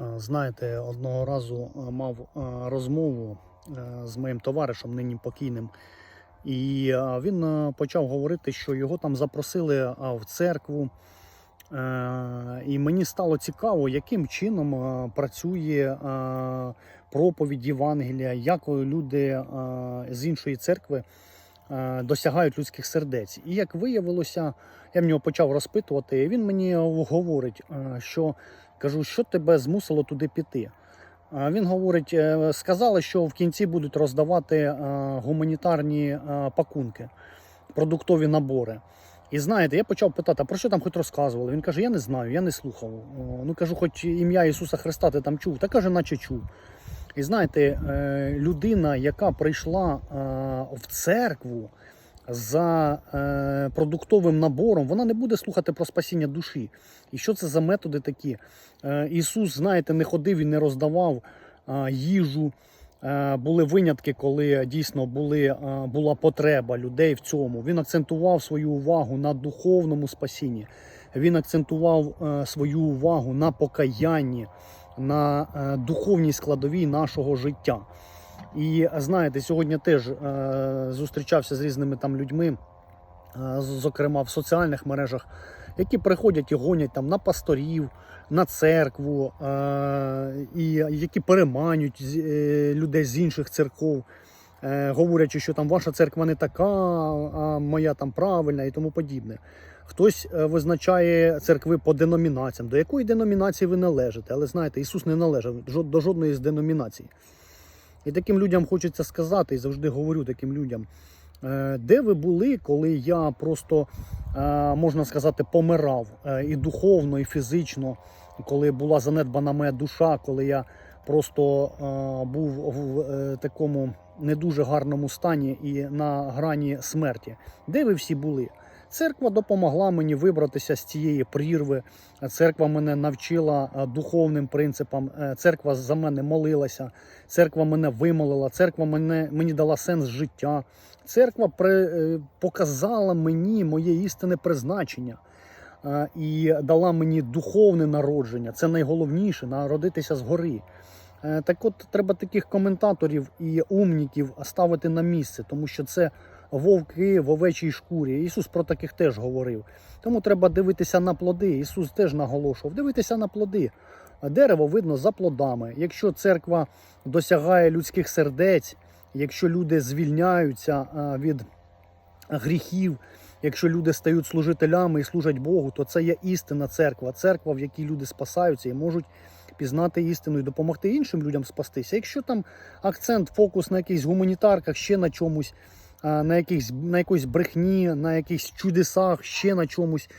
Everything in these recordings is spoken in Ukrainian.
Е, Знаєте, одного разу е, мав е, розмову з моїм товаришем, нині покійним, і він почав говорити, що його там запросили в церкву. І мені стало цікаво, яким чином працює проповідь Євангелія, як люди з іншої церкви досягають людських сердець. І як виявилося, я в нього почав розпитувати, і він мені говорить, е, що кажу, що тебе змусило туди піти. А Він говорить: е, сказали, що в кінці будуть роздавати е, гуманітарні е, пакунки, продуктові набори. І знаєте, я почав питати, а про що там хоч розказували? Він каже: Я не знаю, я не слухав. Ну кажу, хоч ім'я Ісуса Христа ти там чув, та каже, наче чув. І знаєте, е, людина, яка прийшла е, в церкву за е, продуктовим набором, вона не буде слухати про спасіння душі. І що це за методи такі? Ісус, знаєте, не ходив і не роздавав їжу. Були винятки, коли дійсно були, була потреба людей в цьому. Він акцентував свою увагу на духовному спасінні. Він акцентував свою увагу на покаянні, на е, духовній складовій нашого життя. І знаєте, сьогодні теж е, зустрічався з різними там людьми, е, зокрема в соціальних мережах, які приходять і гонять там на пасторів, на церкву, і які переманюють людей з інших церков, говорячи, що там ваша церква не така, а моя там правильна і тому подібне. Хтось е, визначає церкви по деномінаціям. До якої деномінації ви належите? Але знаєте, Ісус не належав до жодної з деномінацій. І таким людям хочеться сказати, і завжди говорю таким людям, е, де ви були, коли я просто, е, можна сказати, помирав е, і духовно, і фізично, коли була занедбана моя душа, коли я просто е, був в е, такому не дуже гарному стані і на грані смерті. Де ви всі були? Церква допомогла мені вибратися з цієї прірви. Церква мене навчила е, духовним принципам. Е, Церква за мене молилася. Церква мене вимолила, церква мене, мені дала сенс життя. Церква при, е, показала мені моє істинне призначення і дала мені духовне народження. Це найголовніше народитися згори. Е, Так от треба таких коментаторів і умніків ставити на місце, тому що це вовки в овечій шкурі. Ісус про таких теж говорив. Тому треба дивитися на плоди. Ісус теж наголошував, дивитися на плоди. Дерево видно за плодами. Якщо церква досягає людських сердець, якщо люди звільняються від гріхів, якщо люди стають служителями і служать Богу, то це є істинна церква, церква, в якій люди спасаються і можуть пізнати істину і допомогти іншим людям спастися. Якщо там акцент, фокус на якихось гуманітарках, ще на чомусь, на якихось на якоїсь брехні, на якихось чудесах, ще на чомусь.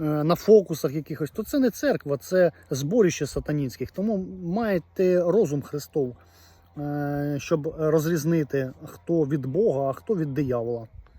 е, На фокусах якихось, то це не церква, це зборище сатанінських. Тому маєте розум Христов, е, щоб розрізнити, хто від Бога, а хто від диявола.